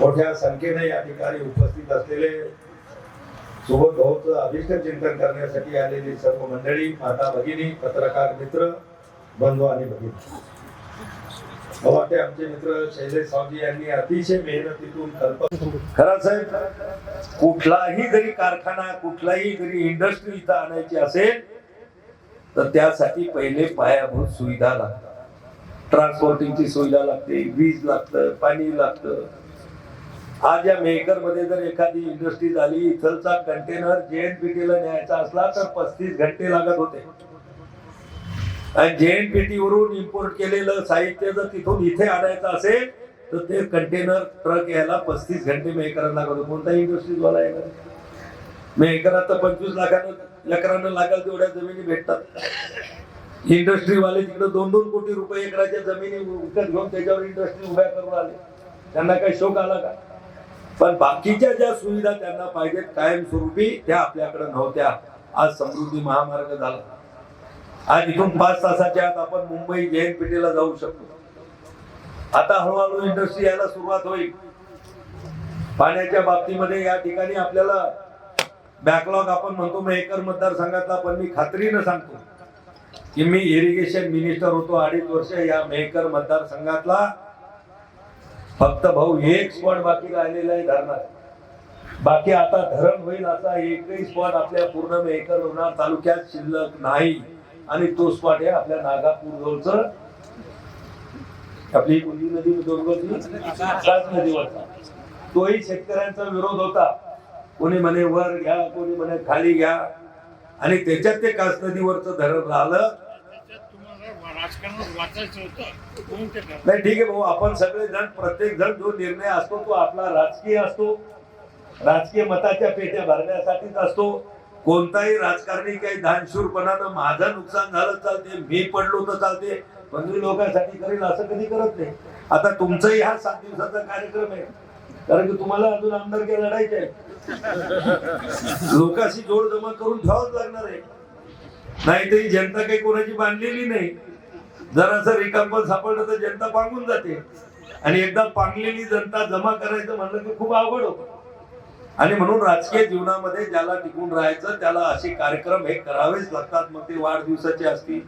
मोठ्या संख्येने या ठिकाणी उपस्थित असलेले सोबत भाऊचं अभिष्ट चिंतन करण्यासाठी आलेली सर्व मंडळी माता भगिनी पत्रकार मित्र बंधू आणि भगिनी. मला वाटते आमचे मित्र शैलेश स्वामी यांनी अतिशय मेहनतीतून कल्पना खरं साहेब कुठलाही जरी कारखाना कुठलाही जरी इंडस्ट्री इथं आणायची असेल तर त्यासाठी पहिले पायाभूत सुविधा लागतात. ट्रान्सपोर्टिंगची सुविधा लागते वीज लागतं पाणी लागतं. आज या मेकरमध्ये जर एखादी इंडस्ट्री झाली इथलचा कंटेनर जेएनपीटीला न्यायचा असला तर पस्तीस घंटे लागत होते. आणि जेएनपीटी वरून इम्पोर्ट केलेलं साहित्य जर तिथून इथे आणायचं असेल तर ते कंटेनर ट्रक यायला पस्तीस घंटे मेकरांना लागत होते. कोणताही इंडस्ट्रीजवाला येणार मेकरात तर पंचवीस लाखानं लेकरांना लागल तेवढ्या जमिनी भेटतात. इंडस्ट्रीवाले तिकडे दोन दोन कोटी रुपये एकराच्या जमिनी विकत घेऊन त्याच्यावर इंडस्ट्री उभ्या करून आले. त्यांना काही शोक आला का? पण बाकीच्या ज्या सुविधा त्यांना पाहिजेत कायमस्वरूपी त्या आपल्याकडे नव्हत्या. आज समृद्धी महामार्ग झाला. आज इथून पाच तासाच्या आत आपण मुंबई जयंतपेठेला जाऊ शकतो. आता हळूहळू इंडस्ट्री यायला सुरुवात होईल. पाण्याच्या बाबतीमध्ये या ठिकाणी आपल्याला बॅकलॉग आपण म्हणतो एकर मतदारसंघातला पण मी खात्रीनं सांगतो की मी इरिगेशन मिनिस्टर होतो अडीच वर्ष या मेहकर मतदारसंघातला फक्त भाऊ एक स्पॉट बाकी राहिलेला आहे धरणात. बाकी आता धरण होईल असा एकही स्पॉट आपल्या पूर्ण मेकर लोणार तालुक्यात शिल्लक नाही. आणि तो स्पॉट आहे आपल्या नागापूर जवळच आपली कोणती नदी दुर्गती नदीवरचा तोही शेतकऱ्यांचा विरोध होता. कोणी म्हणे वर घ्या कोणी म्हणे खाली घ्या. आणि त्याच्यात ते कास नदीवरचं धरण राहिलं. राजकारणात वाचायचं होतं म्हणून ते नाही ठीक आहे भाऊ आपण सगळे जण प्रत्येक जण जो निर्णय असतो तो आपला राजकीय असतो. राजकीय मताच्या पेट्या भरण्यासाठीच असतो. कोणताही राजकारणी काही दानशूरपणानं माझं नुकसान झालं चालते मी पडलो तर चालते पण मी लोकांसाठी करेल असं कधी करत नाही. आता तुमचाही हा सात दिवसाचा कार्यक्रम आहे. कारण की तुम्हाला अजून आमदारकी लढायचे आहे. लोकांशी जोड जमा करून ठेवावंच लागणार आहे. नाही तरी जनता काही कोणाची बांधलेली नाही. जरासं रिकामपण सापडलं तर जनता पांगून जाते. आणि एकदा पांगलेली जनता जमा करायचं म्हणलं की खूप अवघड होतं. आणि म्हणून राजकीय जीवनामध्ये ज्याला टिकून राहायचं त्याला असे कार्यक्रम हे करावेच लागतात. मग ते वाढदिवसाचे असतील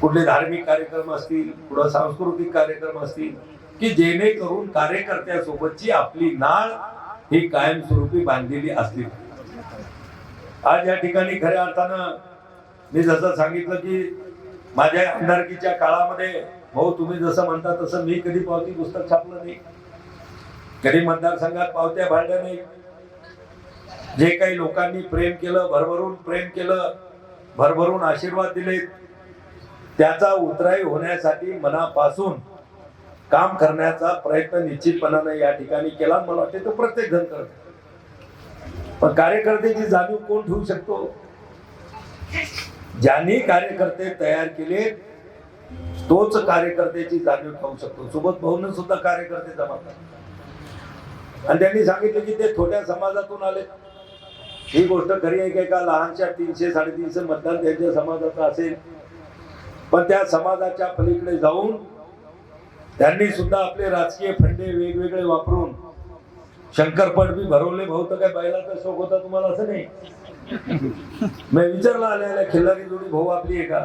कुठले धार्मिक कार्यक्रम असतील कुठं सांस्कृतिक कार्यक्रम असतील की जेणेकरून कार्यकर्त्यासोबतची आपली नाळ ही कायमस्वरूपी बांधलेली असली आज या ठिकाणी खऱ्या अर्थानं मी जसं सांगितलं की माझ्या आमदारकीच्या काळामध्ये भाऊ तुम्ही जसं म्हणता तसं मी कधी पावती पुस्तक छापलं नाही. कधी मतदारसंघात पावत्या भांडल्या नाही. जे काही लोकांनी प्रेम केलं भरभरून प्रेम केलं भरभरून आशीर्वाद दिले त्याचा उतराई होण्यासाठी मनापासून काम करण्याचा प्रयत्न निश्चितपणाने या ठिकाणी केला. मला वाटते तो प्रत्येक जण करतो पण कार्यकर्त्याची जाणीव कोण ठेवू शकतो? ज्यांनी कार्यकर्ते तयार केले तोच कार्यकर्त्याची जाणीव ठेवू शकतो. सोबत भाऊन सुद्धा कार्यकर्ते जमा करतात आणि त्यांनी सांगितलं की ते छोट्या समाजातून आले. ही गोष्ट खरी आहे की एका लहानशा तीनशे साडेतीनशे मतदान त्यांच्या समाजाचं असेल. पण त्या समाजाच्या पलीकडे जाऊन त्यांनी सुद्धा आपले राजकीय फंडे वेगवेगळे वापरून शंकरपट बी भरवले. भाऊ तर काय बैलाचा शोक होता तुम्हाला असं नाही? मी विचारला आलेल्या खिल्लारी जोडी भाऊ आपली आहे का?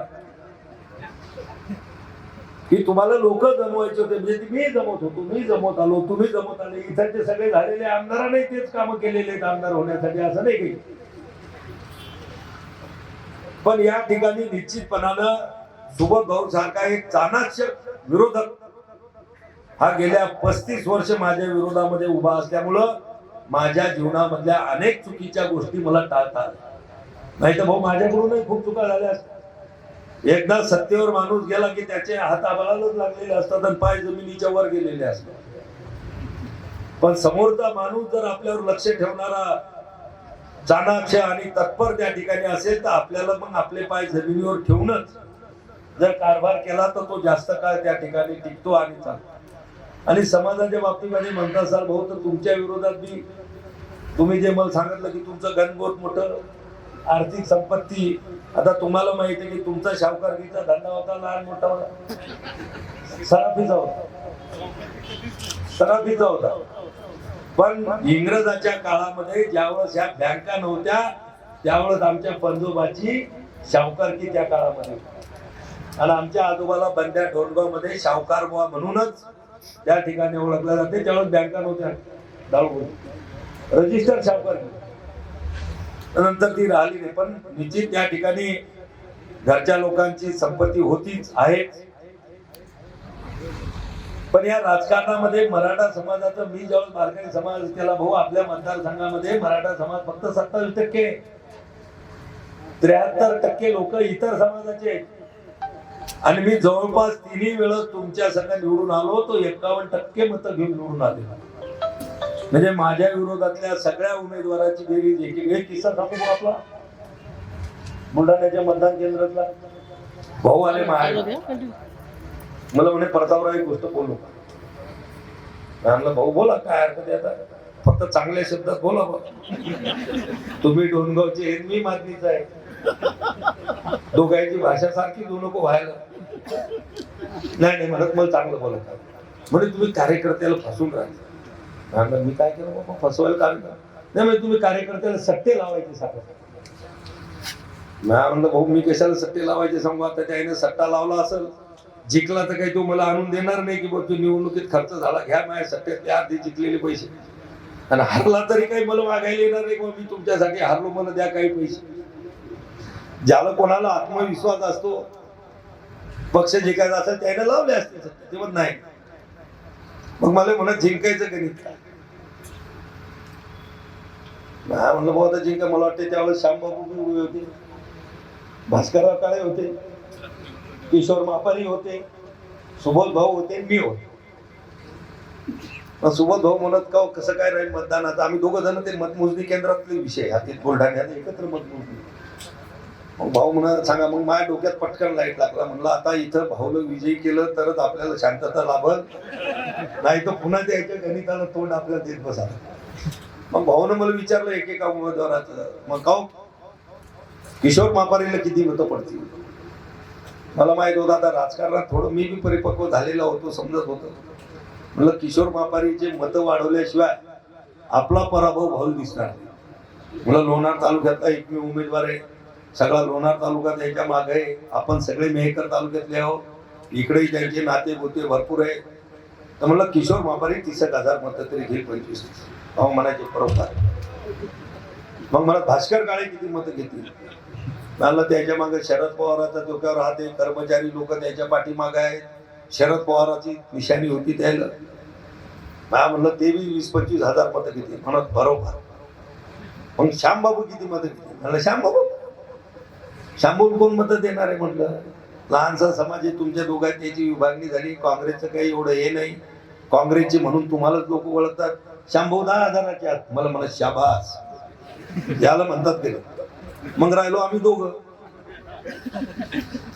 की तुम्हाला लोक जमवायचे होते म्हणजे मी जमवत होतो मी जमवत आलो तुम्ही जमवत आले इथलचे सगळे झालेले आमदारांनी तेच काम केलेले आहेत आमदार होण्यासाठी असं नाही काही पण या ठिकाणी निश्चितपणानं सुबोध भाऊ सारखा एक चाणाक्ष विरोधक हा गेल्या पस्तीस वर्ष माझ्या विरोधामध्ये उभा असल्यामुळं माझ्या जीवनामधल्या अनेक चुकीच्या गोष्टी मला टाळता आल्या. नाही तर भाऊ माझ्याकडूनही खूप चुका झाल्या असतात एकदा सत्तेवर माणूस गेला की त्याचे हात आबाळालाच लागलेले असतात आणि पाय जमिनीच्या वर गेलेले असतात. पण समोरचा माणूस जर आपल्यावर लक्ष ठेवणारा चाणाक्ष आणि तत्पर त्या ठिकाणी असेल तर आपल्याला पण आपले पाय जमिनीवर ठेवूनच जर कारभार केला तर तो जास्त काळ त्या ठिकाणी टिकतो आणि चालतो. आणि समाजाच्या बाबतीमध्ये म्हणता असाल भाऊ तर तुमच्या विरोधात बी तुम्ही जे मला सांगितलं की तुमचं घनगोत मोठं आर्थिक संपत्ती आता तुम्हाला माहिती आहे की तुमचा शावकारकीचा धंदा होता लहान मोठा होता. सराफीचा होता. सराफीचा होता. पण इंग्रजाच्या काळामध्ये ज्यावेळेस ह्या बँका नव्हत्या त्यावेळेस आमच्या पंजोबाची शावकारकी त्या काळामध्ये आणि आमच्या आजोबाला बंड्या ढोलगावमध्ये शावकार बुवा म्हणूनच त्या ठिकाणी ओळखल्या जाते त्यावेळेस बँका नव्हत्या दाळगोळ रजिस्टर छापर नंतर ती राहिली नाही पण निश्चित त्या ठिकाणी घरच्या लोकांची संपत्ती होतीच आहे. पण या राजकारणामध्ये मराठा समाजाचं मी ज्यावेळेस मार्केट समाज केला भाऊ आपल्या मतदारसंघामध्ये मराठा समाज फक्त सत्तावीस टक्के. त्र्याहत्तर टक्के लोक इतर समाजाचे आहेत. आणि मी जवळपास तिन्ही वेळा तुमच्या सगळ्या निवडून आलो तो एकावन्न टक्के मतं घेऊन निवडून आले. म्हणजे माझ्या विरोधातल्या सगळ्या उमेदवाराची बेरीज एक एक किस्सा सांगू आपला बुलढाण्याच्या मतदान केंद्रातला. भाऊ आले माझ्या मला म्हणे प्रतापराव एक गोष्ट बोलू का? भाऊ बोला काय हरकत आता? फक्त चांगल्या शब्दात बोला बा. तुम्ही डोनगावचे हे मी मागणीचा आहे. दोघांची भाषा सारखी देऊ नको व्हायला. नाही नाही म्हणत मला चांगलं बोला म्हणजे तुम्ही कार्यकर्त्याला फसून राहिले. मी काय केलं बाबा? फसवायला कारण नाही म्हणजे तुम्ही कार्यकर्त्याला सट्टे लावायचे सांगत म्हणलं भाऊ मी कशाला सट्टे लावायचे सांगू? आता त्याने सट्टा लावला असेल जिंकला तर काही तो मला आणून देणार नाही की बघ तू निवडणुकीत खर्च झाला घ्या माझ्या सट्ट्यातले अर्धे जिंकलेले पैसे. आणि हरला तरी काही मला मागायला येणार नाही किंवा मी तुमच्यासाठी हारलो मला द्या काही पैसे. ज्याला कोणाला आत्मविश्वास असतो पक्ष जिंकायचा असेल त्याने लावले असते सट्टे. ते पण नाही. मग मला म्हणत जिंकायचं गणित काय नाही म्हणलं भाऊ आता जिंका. मला वाटते त्यावेळेस श्यामबाबू बी उभे होते. भास्करराव काळे होते. किशोर मापारी होते. सुबोध भाऊ होते मी होते. मग सुबोध भाऊ म्हणत का हो, कसं काय राहील मतदानाचं? आम्ही दोघं जण ते मतमोजणी केंद्रातले विषय हातील बुलढाण्यात एकत्र मतमोजणी. मग भाऊ म्हणा सांगा मग माझ्या डोक्यात पटकन लाइट लागला. म्हणलं आता इथं भाऊला विजयी केलं तरच आपल्याला शांतता लाभल. नाही तर पुन्हा त्याच्या गणिताला तोंड आपल्याला देत बसा मग भाऊनं मला विचारलं एकेका उमेदवाराचं. मग काऊ किशोर मापारीला किती मतं पडतील? मला माहीत होतं आता राजकारणात थोडं मी बी परिपक्व झालेला होतो समजत होतो. म्हणलं किशोर मापारीचे मतं वाढवल्याशिवाय आपला पराभव भाऊ दिसणार नाही. लोणार तालुक्यातला एकमेव उमेदवार आहे. सगळा लोणार तालुका त्यांच्या मागे आहे. आपण सगळे मेहकर तालुक्यातले आहोत. इकडेही त्यांचे नाते गोते भरपूर आहे तर म्हणलं किशोर मापारी तीस एक हजार मतं तरी घेईल पंचवीस. अहो म्हणायचे बरोबर मग मला भास्कर काळे किती मतं घेतील? मला त्याच्यामागे शरद पवाराचा डोक्यावर राहते. कर्मचारी लोक त्याच्या पाठीमागे आहेत. शरद पवाराची निशाणी होती त्याला. मला म्हणलं ते बी वीस पंचवीस हजार मतं घेतील. म्हणत बरोबर. मग श्यामबाबू किती मतं घेतील? म्हणलं श्यामबाबू सांगून कोण मतं देणार आहे म्हटलं? लहानसा समाज आहे तुमच्या दोघांची त्याची विभागणी झाली. काँग्रेसचं काही एवढं हे नाही. काँग्रेसचे म्हणून तुम्हालाच लोक ओळखतात. शंभू दहा हजाराचे आत. मला म्हणत शाबास. याला म्हणतात ते मग राहिलो आम्ही दोघं.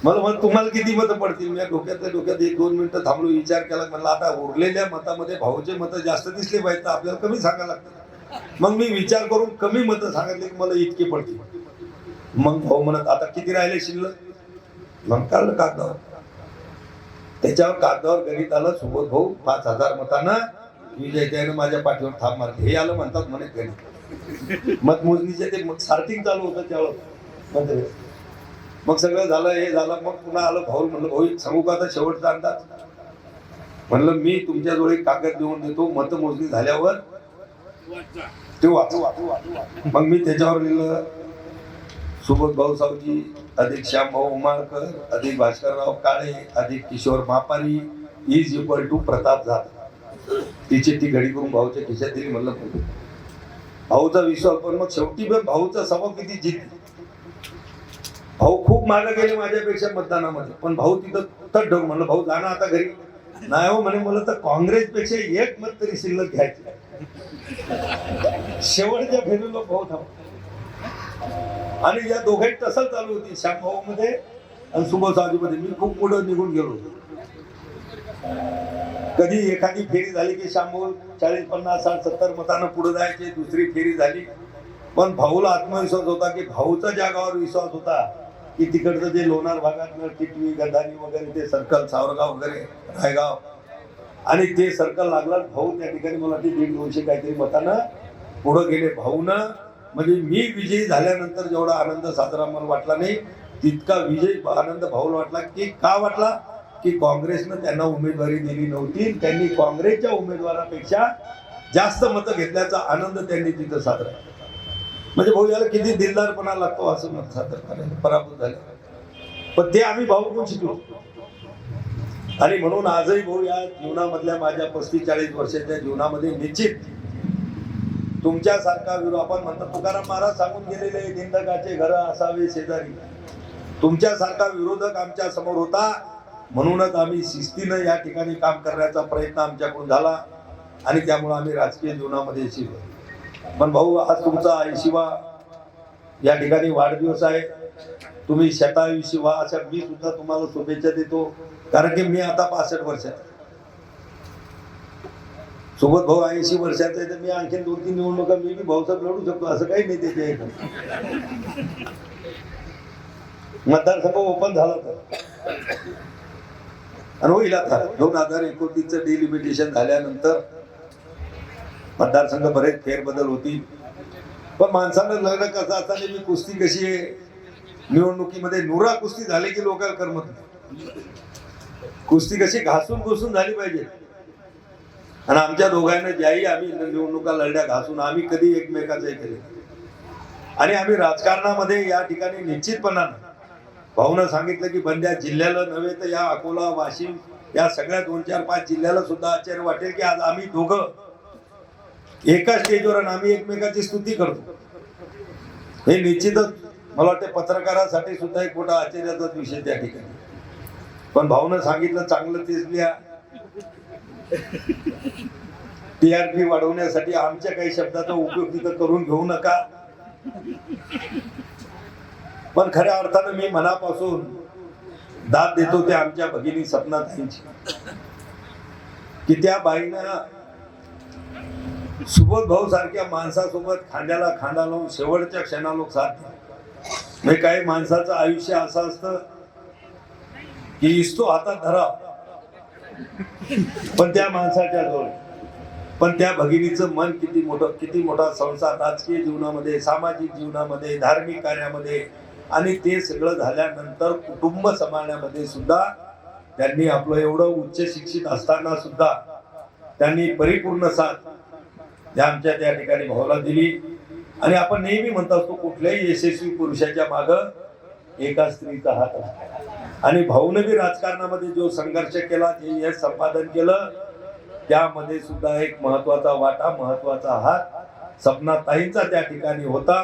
मला मग तुम्हाला किती मतं पडतील? मी डोक्यातल्या डोक्यात एक दोन मिनिटं थांबलो विचार केला. म्हणलं आता उरलेल्या मतामध्ये भाऊचे मतं जास्त दिसले पाहिजे तर आपल्याला कमी सांगायला लागतं. मग मी विचार करून कमी मतं सांगितले की मला इतके पडतील. मग भाऊ म्हणत आता किती राहिले शिल्लक? मग काढलं कागदावर. त्याच्यावर कागदावर गणित आलं सुबोध भाऊ पाच हजार मतानं विजय त्यानं माझ्या पाठीवर थाप मारली. हे आलं म्हणतात म्हणे गणित. मतमोजणीचे ते सार्टिंग चालू होतं त्यावेळेस. मध्ये मग सगळं झालं हे झालं मग पुन्हा आलं. भाऊ म्हणलं भाऊ सांगू का आता शेवटचा अंदाज? म्हणलं मी तुमच्याजवळ एक कागद देऊन देतो मतमोजणी झाल्यावर. ते वाचू वाचू वाचू. मग मी त्याच्यावर लिहिलं सुबोध भाऊ सावजी अधिक श्यामभाऊ उमाळकर अधिक भास्करराव काळे अधिक Kishor Mapari is equal to Pratap Jadhav ती घडी करून भाऊच्या खिशात दिली म्हणलं भाऊचा विश्वास पण मग शेवटी पण भाऊचा सभा किती जिंकली भाऊ खूप मागे गेले माझ्यापेक्षा मतदानामध्ये पण भाऊ तिथं तट म्हणलं भाऊ जाणं आता घरी. नाही हो म्हणे मला तर काँग्रेसपेक्षा एक मत तरी शिल्लक घ्यायची शेवटच्या फेरीला भाऊ थांब आणि या दोघांची टसल चालू होती श्यामभाऊ मध्ये आणि सुबोध साजूमध्ये. मी खूप पुढे निघून गेलो कधी एखादी फेरी झाली की श्यामभाऊ चाळीस पन्नास साठ सत्तर मतानं पुढे जायचे दुसरी फेरी झाली. पण भाऊला आत्मविश्वास होता की भाऊचा जागावर विश्वास होता की तिकडचं जे लोणार भागात टिटवी गंधानी वगैरे ते सर्कल सावरगाव वगैरे रायगाव. आणि ते सर्कल लागला भाऊ त्या ठिकाणी मला ते दीड दोनशे काहीतरी मतानं पुढं गेले. भाऊनं म्हणजे मी विजयी झाल्यानंतर जेवढा आनंद साजरा मला वाटला नाही तितका विजय आनंद भाऊला वाटला की का वाटला? की काँग्रेसनं त्यांना उमेदवारी दिली नव्हती. त्यांनी काँग्रेसच्या उमेदवारापेक्षा जास्त मतं घेतल्याचा आनंद त्यांनी तिथं साजरा केला. म्हणजे भाऊ याला किती दिलदारपणा लागतो असं मत सादर करायला पराभूत झाले पण ते आम्ही भाऊ पण शिकलो. आणि म्हणून आजही भाऊ या जीवनामधल्या माझ्या पस्तीस चाळीस वर्षाच्या जीवनामध्ये निश्चित तुमच्यासारखा विरोध आपण म्हणतो तुकाराम महाराज सांगून गेलेले निंदकाचे घर असावे शेजारी. तुमच्यासारखा विरोधक आमच्यासमोर होता म्हणूनच आम्ही शिस्तीनं या ठिकाणी काम करण्याचा प्रयत्न आमच्याकडून झाला आणि त्यामुळे आम्ही राजकीय जीवनामध्ये शिरलो पण भाऊ आज तुमचा ऐशिवा या ठिकाणी वाढदिवस आहे. तुम्ही शतायुषी व्हा अशा मी सुद्धा तुम्हाला शुभेच्छा देतो. कारण की मी आता पासष्ट वर्षाचा सोबत भाऊ ऐंशी वर्षाचा आहे तर मी आणखी दोन तीन निवडणुका मी बी भाऊसाहेब लढू शकतो असं काही नाही त्याच्या मतदारसभा ओपन झाला तर आणि होईल आता. दोन हजार एकोणतीसचं डिलिमिटेशन झाल्यानंतर मतदारसंघ बरेच फेरबदल होतील. पण माणसानं लग्न कसं असताना मी कुस्ती कशी आहे? निवडणुकीमध्ये नुरा कुस्ती झाली की लोकांना करमत नाही. कुस्ती कशी घासून घुसून झाली पाहिजे. आणि आमच्या दोघांना ज्याही आम्ही निवडणुका लढल्या घासून आम्ही कधी एकमेकाचे केले आणि आम्ही राजकारणामध्ये या ठिकाणी निश्चितपणानं भाऊनं सांगितलं की बंद्या जिल्ह्याला नव्हे तर या अकोला वाशिम या सगळ्या दोन चार पाच जिल्ह्याला सुद्धा आश्चर्य वाटेल की आज आम्ही दोघं एका स्टेजवर आम्ही एकमेकाची स्तुती करतो. हे निश्चितच मला वाटतं पत्रकारासाठी सुद्धा एक मोठा आश्चर्याचाच विषय त्या ठिकाणी. पण भाऊनं सांगितलं चांगलं तेच लिहा. टीआरपी वाढवण्यासाठी आमच्या काही शब्दाचा उपयोग तिथं करून घेऊ नका. पण खऱ्या अर्थानं मी मनापासून दाद देतो ते आमच्या भगिनी सपनाताईंची. की त्या बाईनं सुबोध भाऊ सारख्या माणसासोबत खांद्याला खांदा लावून शेवटच्या क्षणाला साथ म्हणजे काही माणसाचं आयुष्य असं असतं की इस्तो हातात धरा पण त्या माणसाच्या जवळ पण त्या भगिनीचं मन किती मोठं किती मोठा संसार राजकीय जीवनामध्ये सामाजिक जीवनामध्ये धार्मिक कार्यामध्ये आणि ते सगळं झाल्यानंतर कुटुंब सांभाळण्यामध्ये सुद्धा त्यांनी आपलं एवढं उच्च शिक्षित असताना सुद्धा त्यांनी परिपूर्ण साथ त्या आमच्या त्या ठिकाणी भावाला दिली. आणि आपण नेहमी म्हणत असतो कुठल्याही यशस्वी पुरुषाच्या माग एका स्त्रीचा हात असतो आणि भाऊने बी राजकारणामध्ये जो संघर्ष केला जे यश संपादन केलं त्यामध्ये सुद्धा एक महत्त्वाचा वाटा महत्त्वाचा हात सपना ताईंचा त्या ठिकाणी होता.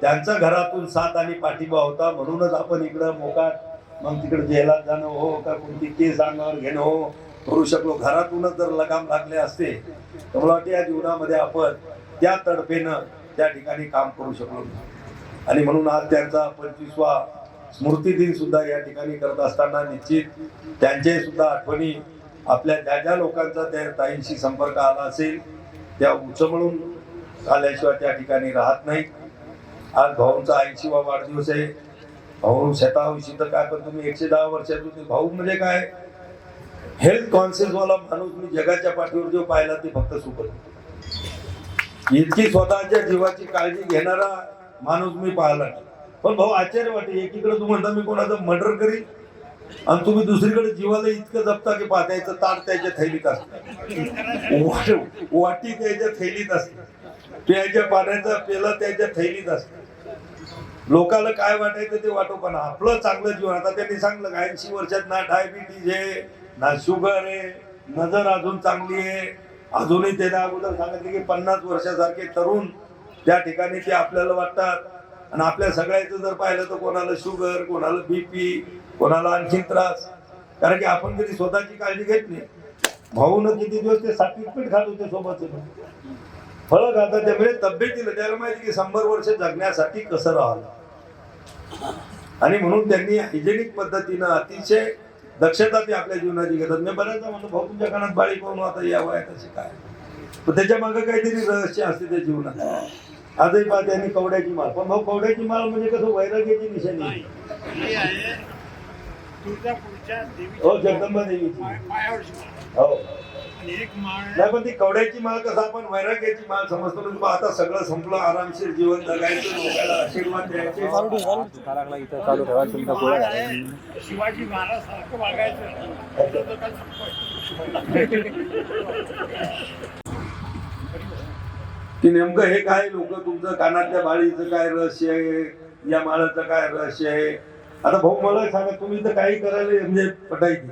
त्यांचा घरातून साथ आणि पाठिंबा होता. म्हणूनच आपण इकडं मोकाट मग तिकडे जेलात जाणं हो का कोणती केस अंगावर घेणं हो करू शकलो. घरातूनच जर लगाम लागले असते तर मला वाटते या जीवनामध्ये आपण त्या तडफेनं त्या ठिकाणी काम करू शकलो. आणि म्हणून आज त्यांचा पंचवीसवा स्मृती दिन सुद्धा या ठिकाणी करत असताना निश्चित त्यांचे सुद्धा आठवणी आपल्या ज्या ज्या लोकांचा त्या ताईंशी संपर्क आला असेल त्या उचमळून आल्याशिवाय त्या ठिकाणी राहत नाही आज भाऊंचा ऐंशीवा वाढदिवस आहे. भाऊ शताऐंशी तर काय पण तुम्ही एकशे दहा वर्षात होते भाऊ म्हणजे काय? हेल्थ कॉन्शियसवाला माणूस मी जगाच्या पाठीवर जो पाहिला ते फक्त सुपर इतकी स्वतःच्या जीवाची काळजी घेणारा माणूस मी पाहिला नाही. पण भाऊ आश्चर्य वाटे एकीकडे तू म्हणता मी कोणाचं मर्डर करीन? आणि तुम्ही दुसरीकडे जीवाला इतकं जपता की पात्याचं ताट त्याच्या थैलीत असतं. वाटी त्याच्या थैलीत असते. प्यायच्या पाण्याचा पेला त्याच्या थैलीत असत. लोकांना काय वाटायचं ते वाटो पण आपलं चांगलं जीवन. आता त्यांनी सांगलं ऐंशी वर्षात ना डायबिटीज आहे ना शुगर आहे नजर अजून चांगली आहे. अजूनही त्याला अगोदर सांगितलं की पन्नास वर्षासारखे तरुण त्या ठिकाणी ते आपल्याला वाटतात. आणि आपल्या सगळ्याचं जर पाहिलं तर कोणाला शुगर कोणाला बीपी कोणाला आणखी त्रास. कारण की आपण कधी स्वतःची काळजी घेत नाही. भाऊनं किती दिवस ते सात्विक पीठ खात होते सोबत फळं खातात त्यामुळे तब्येतीला त्याला माहिती की शंभर वर्ष जगण्यासाठी कसं राहिलं आणि म्हणून त्यांनी हायजेनिक पद्धतीनं अतिशय दक्षता ते आपल्या जीवनाची घेतात. मी बऱ्याचदा म्हणतो भाऊ तुमच्या कानात बाळी पाहून आता या वयात असे काय? पण त्याच्यामागे काहीतरी रहस्य असते त्या जीवनात. आजही पहा त्यांनी कवड्याची माळ. पण भाऊ कवड्याची माळ म्हणजे कसं वैराग्याची निशाणी. आहे. ही तुळजापूरच्या हो जगदंबा देवीची. हो. एक माळ नाही पण ती कवड्याची माळ कसं आपण वैराग्याची माळ समजतो. म्हणजे बा आता सगळं संपलं आरामशीर जीवन जगायचं लोकांना आशीर्वाद द्यायचे. तुकारामला इथं चालू ठेवा तुमचा माळ गोळा आहे. शिवाजी महाराज सारखं वागायचं त्याचं तर काय संपत. की नेमकं हे काय लोक? तुमचं कानातल्या बाळीचं काय रहस्य आहे? या माळाचं काय रहस्य आहे? आता भाऊ मला सांगा तुम्ही तर काही करायला म्हणजे पटायची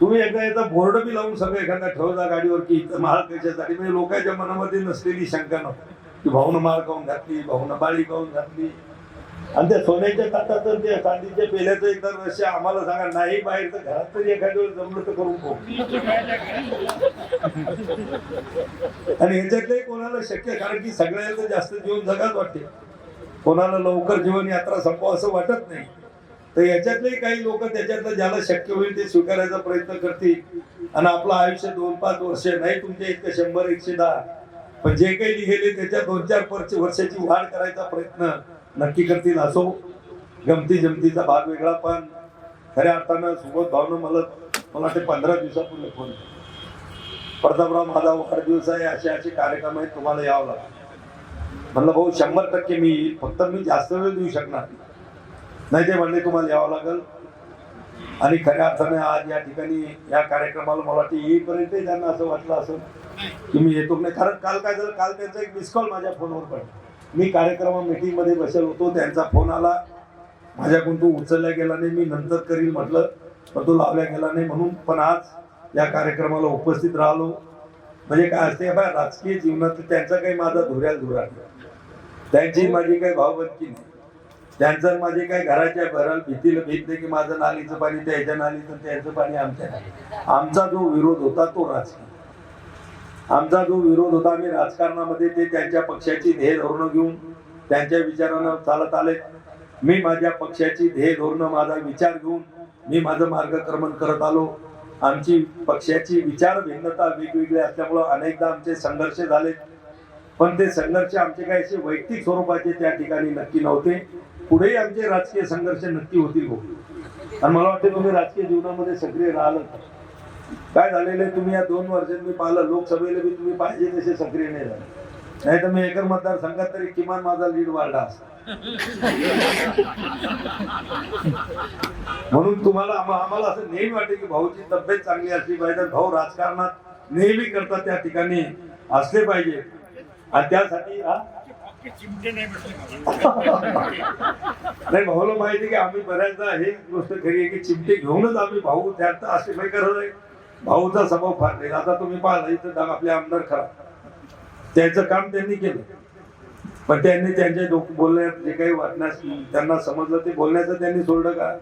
तुम्ही एकदा याचा बोर्ड बी लावून सगळं एखादा ठेवता गाडीवर की इथं माळ कशासाठी? म्हणजे लोकांच्या मनामध्ये नसलेली शंका नको. की भाऊनं माळ काऊन घातली? भाऊनं बाळी काऊन घातली? आणि त्या सोन्याच्या ताटाचं त्या चांदीच्या पेल्याचं एकदा रहस्य आम्हाला सांगा नाही बाहेर तर घरात तरी एखाद्या वेळेस जमलं तर करून आणि ह्याच्यातलंही कोणाला शक्य कारण की सगळ्याला जास्त जीवन जगाच वाटते. कोणाला लवकर जीवन यात्रा संपवा असं वाटत नाही. तर याच्यातले काही लोक त्याच्यातलं ज्याला शक्य होईल ते स्वीकारायचा प्रयत्न करतील. आणि आपलं आयुष्य दोन पाच वर्ष नाही तुमच्या इतकं शंभर एकशे दहा. पण जे काही लिहिले त्याच्या दोन चार वर्ष वर्षाची वाढ करायचा प्रयत्न नक्की करतील असो. गमती जमतीचा भाग वेगळा पण खऱ्या अर्थानं सुबोध भावनं मला मला ते पंधरा दिवसापूर्वी फोन प्रतापराव माझा वाढदिवस आहे असे असे कार्यक्रम आहेत तुम्हाला यावं लागेल. म्हणलं भाऊ शंभर टक्के मी येईल फक्त मी जास्त वेळ देऊ शकणार नाही. नाही ते म्हणले तुम्हाला यावं लागेल. आणि खऱ्या अर्थाने आज या ठिकाणी या कार्यक्रमाला मला वाटते येईपर्यंत त्यांना असं वाटलं असं की मी येतो. नाही कारण काल काय झालं? काल त्यांचा एक मिस कॉल माझ्या फोनवर पडला. मी कार्यक्रमा मीटिंगमध्ये बसेल होतो त्यांचा फोन आला. माझ्याकडून तो उचलला गेला नाही मी नंतर करील म्हटलं पण तो लावला गेला नाही म्हणून. पण आज या कार्यक्रमाला उपस्थित राहिलो. म्हणजे काय असते बा राजकीय जीवनात त्यांचा काही माझा धुऱ्याल धुरा नाही. त्यांची माझी काही भावबंदकी नाही. त्यांचं माझी काही घराच्या घराला भीतीला भीत नाही की माझं नालीचं पाणी त्याच्या नालीचं त्याचं पाणी आमच्या नालीत. आमचा जो विरोध होता तो राजकीय. आमचा जो विरोध होता आम्ही राजकारणामध्ये ते त्यांच्या पक्षाची ध्येय धोरणं घेऊन त्यांच्या विचारानं चालत आले. मी माझ्या पक्षाची ध्येय धोरणं माझा विचार घेऊन मी माझं मार्गक्रमण करत आलो. आमची पक्षाची विचार भिन्नता वेगवेगळी असल्यामुळं अनेकदा आमचे संघर्ष झाले. पण ते संघर्ष आमचे काही असे वैयक्तिक स्वरूपाचे त्या ठिकाणी नक्की नव्हते. पुढेही आमचे राजकीय संघर्ष नक्की होतील आणि मला वाटते तुम्ही राजकीय जीवनामध्ये सक्रिय राहिलं काय झालेलं आहे तुम्ही या दोन वर्षात मी पाहिलं लोकसभेला बी तुम्ही पाहिजे तसे सक्रिय नाही झाले. नाही तर मी एकर मतदारसंघात तरी किमान माझा लीड वाढला असता. म्हणून तुम्हाला आम्हाला असं नेहमी वाटते की भाऊची तब्येत चांगली असली पाहिजे भाऊ राजकारणात नेहमी करतात त्या ठिकाणी असले पाहिजे. आणि त्यासाठी नाही भाऊला माहिती की आम्ही बऱ्याचदा हे गोष्ट खरी आहे की चिमटे घेऊनच आम्ही भाऊ त्यात असे काही करत आहे. भाऊचा स्वभाव फार आता तुम्ही पाहिला इथं डाग आपले आमदार खरा. त्याचं काम त्यांनी केलं. पण त्यांनी त्यांच्या डोक बोलण्यात जे काही वाटण्यास त्यांना समजलं ते बोलण्याचं त्यांनी सोडलं का?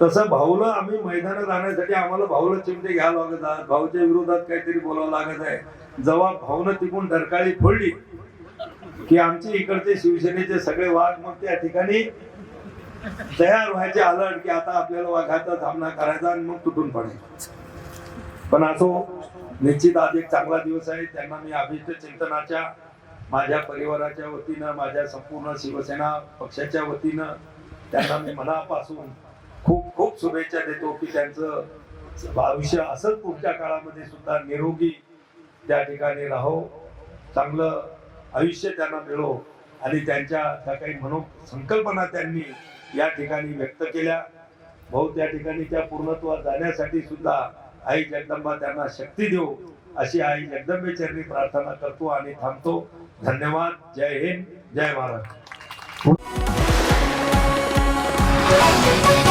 तसं भाऊला आम्ही मैदानात राहण्यासाठी आम्हाला भाऊला चिमटे घ्यावं लागत आहे भाऊच्या विरोधात काहीतरी बोलावं लागत आहे. जेव्हा भाऊनं तिकून डरकाळी फोडली की आमचे इकडचे शिवसेनेचे सगळे वाघ मग त्या ठिकाणी तयार व्हायचे अलर्ट की आता आपल्याला वाघाचा सामना करायचा आणि मग तुटून पडायचं पण असो निश्चित आज एक चांगला दिवस आहे. त्यांना मी अभिष्ट चिंतनाच्या माझ्या परिवाराच्या वतीनं माझ्या संपूर्ण शिवसेना पक्षाच्या वतीनं त्यांना मी मनापासून खूप खूप शुभेच्छा देतो की त्यांचं आयुष्य असंच पुढच्या काळामध्ये सुद्धा निरोगी त्या ठिकाणी राहो चांगलं आयुष्य त्यांना मिळो आणि त्यांच्या त्या काही मनो संकल्पना त्यांनी या ठिकाणी व्यक्त केल्या. भाऊ त्या ठिकाणी त्या पूर्णत्वात जाण्यासाठी सुद्धा आई जगदंबा त्यांना शक्ती देऊ अशी आई जगदंबेचरणी प्रार्थना करतो आणि थांबतो. धन्यवाद. जय हिंद. जय महाराष्ट्र.